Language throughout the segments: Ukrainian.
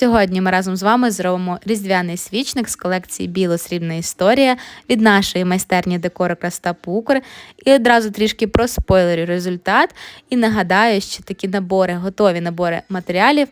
Сьогодні ми разом з вами зробимо різдвяний свічник з колекції Біло-срібна історія від нашої майстерні декору Красота Пукр. І одразу трішки проспойлерю результат. І нагадаю, що такі набори, готові набори матеріалів,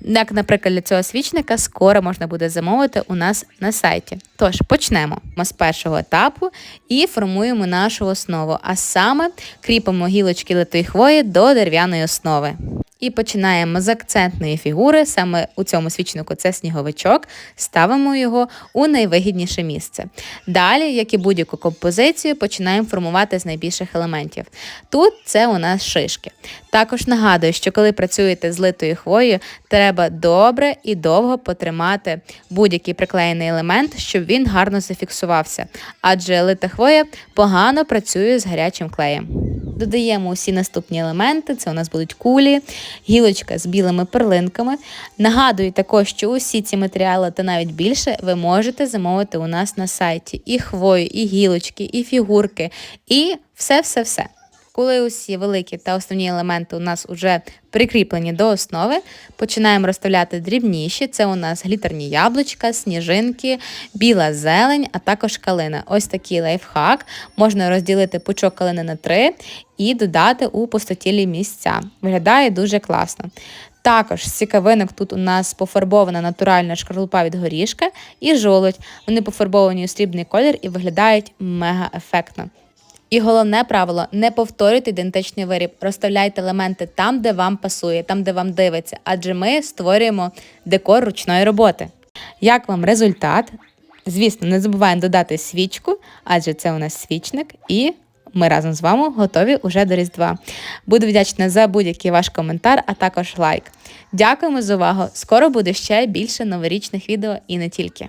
як, наприклад, для цього свічника, скоро можна буде замовити у нас на сайті. Тож почнемо Ми з першого етапу і формуємо нашу основу, а саме кріпимо гілочки литої хвої до дерев'яної основи. І починаємо з акцентної фігури, саме у цьому свічнику це сніговичок, ставимо його у найвигідніше місце. Далі, як і будь-яку композицію, починаємо формувати з найбільших елементів. Тут це у нас шишки. Також нагадую, що коли працюєте з литою хвоєю, треба добре і довго потримати будь-який приклеєний елемент, щоб він гарно зафіксувався, адже лита хвоя погано працює з гарячим клеєм. Додаємо усі наступні елементи, це у нас будуть кулі, гілочка з білими перлинками. Нагадую також, що усі ці матеріали та навіть більше ви можете замовити у нас на сайті. І хвою, і гілочки, і фігурки, і все-все-все. Коли усі великі та основні елементи у нас вже прикріплені до основи, починаємо розставляти дрібніші. Це у нас глітерні яблучка, сніжинки, біла зелень, а також калина. Ось такий лайфхак. Можна розділити пучок калини на три і додати у пустотілі місця. Виглядає дуже класно. Також з цікавинок тут у нас пофарбована натуральна шкарлупа від горішка і жолудь. Вони пофарбовані у срібний колір і виглядають мега ефектно. І головне правило не повторюйте ідентичний виріб, розставляйте елементи там, де вам пасує, там, де вам дивиться, адже ми створюємо декор ручної роботи. Як вам результат? Звісно, не забуваємо додати свічку, адже це у нас свічник, і ми разом з вами готові уже до Різдва. Буду вдячна за будь-який ваш коментар, а також лайк. Дякуємо за увагу! Скоро буде ще більше новорічних відео і не тільки.